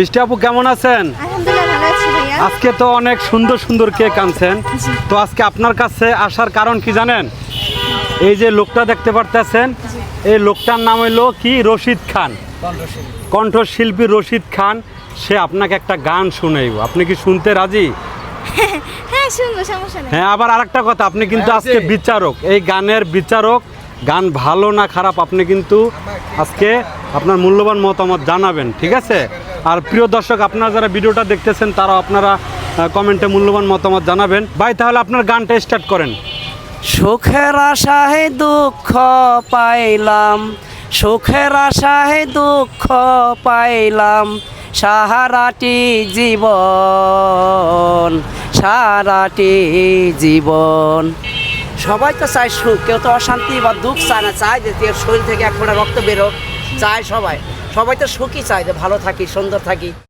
বৃষ্টি আপু কেমন আছেন? আলহামদুলিল্লাহ ভালো আছি ভাইয়া। আজকে তো অনেক সুন্দর সুন্দর কেক আনছেন। তো আজকে আপনার কাছে আসার কারণ কি জানেন? এই যে লোকটা দেখতে পারতেছেন এই লোকটার নাম হইল কি? রশিদ খান। কণ্ঠশিল্পী। রশিদ খান সে আপনাকে একটা গান শুনাইব। আপনি কি শুনতে রাজি? হ্যাঁ শুনব সমস্যা নেই। হ্যাঁ আবার আরেকটা কথা আপনি কিন্তু আজকে বিচারক। এই গানের বিচারক গান ভালো না খারাপ আপনি কিন্তু আজকে আপনার মূল্যবান মতামত জানাবেন ঠিক আছে? আর প্রিয় দর্শক, আপনারা যারা ভিডিওটা দেখতেছেন তারা আপনারা কমেন্টে মূল্যবান মতামত জানাবেন। ভাই, তাহলে আপনার গানটা স্টার্ট করেন। সুখের আশায় দুঃখ পাইলাম, সুখের আশায় দুঃখ পাইলাম সাহারাটি জীবন, সারাটি জীবন। সবাই তো চায় সুখ, কেউ তো অশান্তি বা দুঃখ চায় না, চায় যে শরীর থেকে এক ফোঁটা রক্ত বেরো চায় সবাই। সবাই তো সুখী চায় যে ভালো থাকি সুন্দর থাকি।